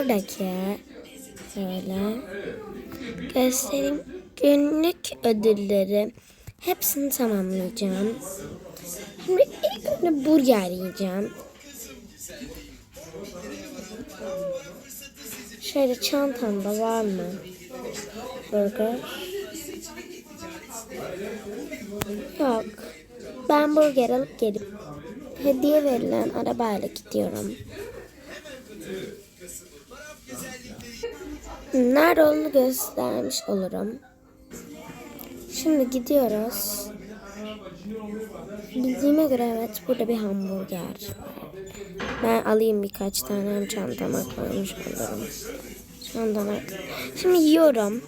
Buradaki şöyle göstereyim. Günlük ödülleri hepsini tamamlayacağım. Şimdi ilk önce burger yiyeceğim. Şöyle çantamda var mı? Burger. Yok. Ben burger alıp gelip hediye verilen arabayla gidiyorum. Nerede göstermiş olurum. Şimdi gidiyoruz. Bildiğime göre evet burada bir hamburger. Ben alayım birkaç tane hem çantama koymuş olurum. Çantama. Şimdi yiyorum.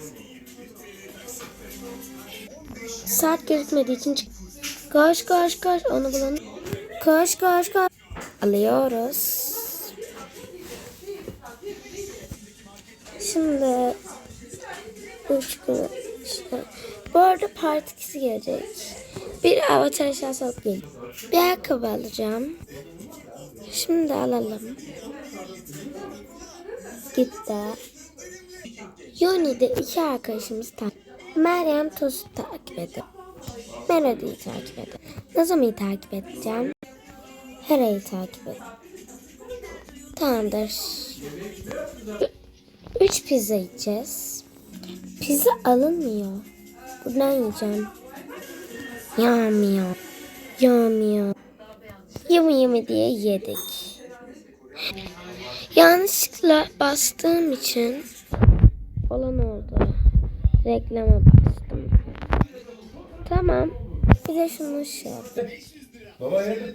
Saat gözükmediği için çık. Koş koş koş onu bulalım. Koş koş koş. Alıyoruz. Şimdi üç gün işte. Bu arada part 2'si gelecek. Bir avatar eşyası alıp gelin. Bir ayakkabı alacağım. Şimdi alalım. Gitti. Yoni'de iki arkadaşımız takip Meryem Tosu takip edin. Melody'yi takip edin. Nazami'yi takip edeceğim. Hera'yı takip edin. Tamamdır. Üç pizza yiyeceğiz. Pizza alınmıyor. Buradan yiyeceğim. Yağmıyor. Yağmıyor. Yımı yımı diye yedik. Yanlışlıkla bastığım için olan oldu. Reklama bastım. Tamam. Bir de şunu şey yapayım. Baba yerde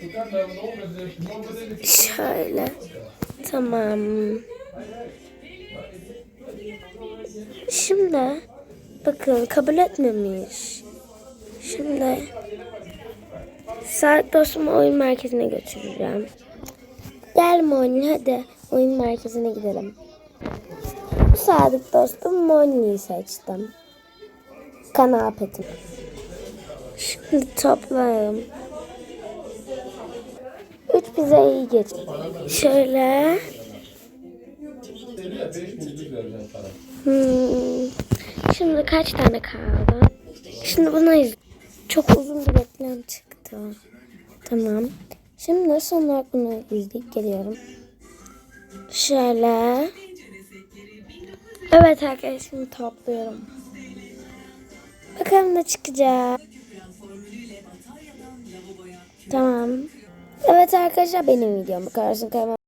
Şimdi bakın kabul etmemiş. Şimdi Saat dostumu oyun merkezine götüreceğim. Gel Moni hadi oyun merkezine gidelim. Bu sadık dostum Moni'yi seçtim. Kanal petim. Şimdi toplayalım. Üç pizza iyi geç. Şöyle. Seni 5 bulduk vereceğim sana. Hmm. Şimdi kaç tane kaldı? Şimdi buna çok uzun bir reklam çıktı. Tamam. Şimdi son olarak bunu izleyip geliyorum. Şöyle. Evet arkadaşlar topluyorum. Bakalım ne çıkacak. Tamam. Evet arkadaşlar benim videom. Kadar. Kanalıma